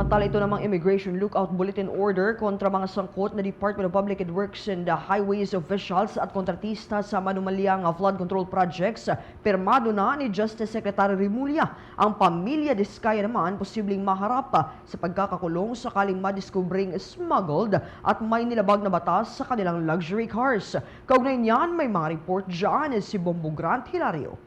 Samantala ito namang Immigration Lookout Bulletin Order kontra mga sangkot na Department of Public Works and Highways officials at kontratista sa manumalyang flood control projects. Pirmado na ni Justice Secretary Rimulya. Ang pamilya Diskaya naman posibleng maharap sa pagkakakulong sakaling madiskubring smuggled at may nilabag na batas sa kanilang luxury cars. Kaugnay niyan, may mga report dyan si Bombo Grant Hilario.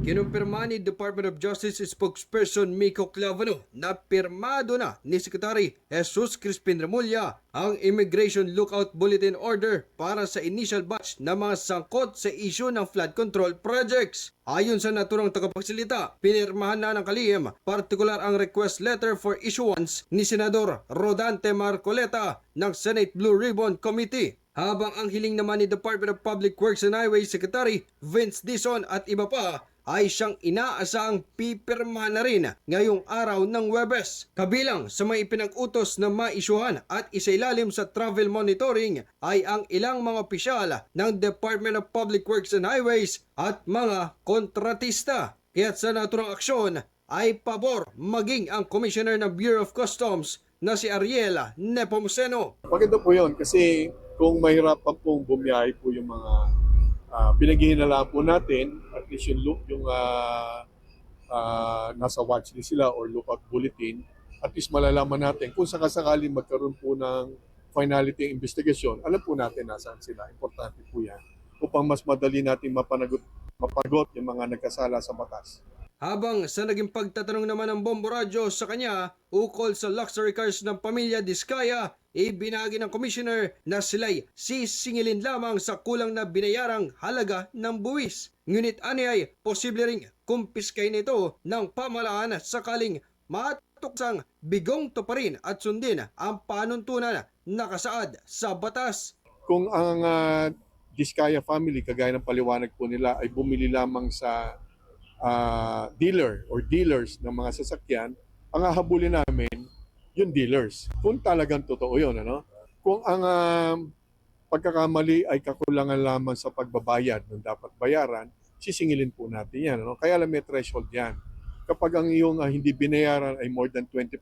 Kinumpirma ni Department of Justice spokesperson Miko Clavano na pirmado na ni Secretary Jesus Crispin Remulla ang Immigration Lookout Bulletin Order para sa initial batch na mga sangkot sa issue ng flood control projects. Ayon sa naturang tagapagsalita, pinirmahan na ng kalihim, partikular ang request letter for issuance ni Senador Rodante Marcoleta ng Senate Blue Ribbon Committee habang ang hiling naman ni Department of Public Works and Highways Secretary Vince Dison at iba pa ay siyang inaasahang pipirma na rin ngayong araw ng Webes. Kabilang sa mga ipinag-utos na maisyuhan at isailalim sa travel monitoring ay ang ilang mga opisyal ng Department of Public Works and Highways at mga kontratista. Kaya't sa naturang aksyon ay pabor maging ang Commissioner ng Bureau of Customs na si Ariela Nepomuceno. Maganda po yun kasi kung mahirapan pong bumiyahe po yung mga uh, pinaghihinala po natin, at least yung, yung ah, ah, nasa watchlist sila or lookout bulletin, at least malalaman natin kung sakasakaling magkaroon po ng finality investigation, alam po natin nasaan sila. Importante po yan. Upang mas madali natin mapanagot, mapagot yung mga nagkasala sa batas. Habang sa naging pagtatanong naman ng Bombo Radyo sa kanya ukol sa luxury cars ng pamilya Diskaya, ibinagi ng commissioner na sila'y sisingilin lamang sa kulang na binayarang halaga ng buwis. Ngunit ani ay posible ring kumpiskay nito ng pamalaan sakaling matuksang bigong tuparin at sundin ang panuntunan nakasaad sa batas. kung ang uh, Diskaya family, kagaya ng paliwanag po nila, ay bumili lamang sa ah, dealer or dealers ng mga sasakyan, ang hahabulin namin, yung dealers. Kung talagang totoo yun, ano? Kung ang ah, pagkakamali ay kakulangan lamang sa pagbabayad ng dapat bayaran, sisingilin po natin yan. Ano? Kaya lang may threshold yan. Kapag ang iyong ah, hindi binayaran ay more than 20%,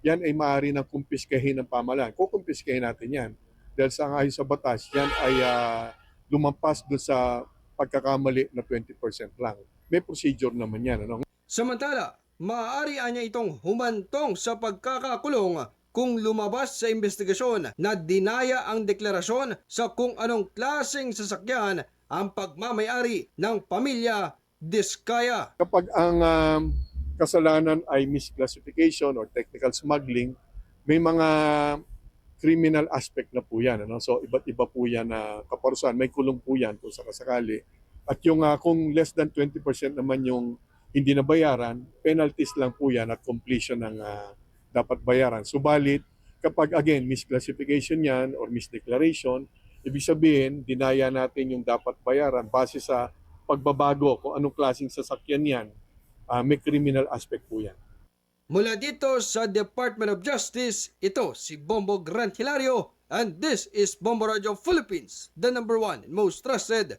yan ay maaari ng kumpiskahin ng pamalaan. Kukumpiskahin natin yan. Dahil sa ayon sa batas, yan ay ah, lumampas doon sa pagkakamali na 20% lang. May procedure naman yan. Ano? Samantala, maaari niya itong humantong sa pagkakakulong kung lumabas sa investigasyon na dinaya ang deklarasyon sa kung anong klaseng sasakyan ang pagmamayari ng pamilya Diskaya. Kapag ang um, kasalanan ay misclassification or technical smuggling, may mga criminal aspect na po yan. Ano? So, iba't iba po yan na kaparusahan. May kulong po yan kung sakasakali. At yung uh, kung less than 20% naman yung hindi nabayaran, penalties lang po yan at completion ng uh, dapat bayaran. Subalit, kapag again, misclassification yan or misdeclaration, ibig sabihin, dinaya natin yung dapat bayaran base sa pagbabago kung anong klaseng sasakyan yan, uh, may criminal aspect po yan. Mula dito sa Department of Justice, ito si Bombo Grant Hilario and this is Bombo Radio Philippines, the number one and most trusted